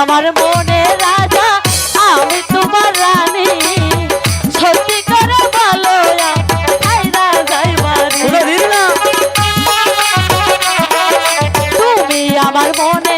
আমার মনে রাজা আমি তোমার রানী। সত্যি করে বলো তুমি আমার মনে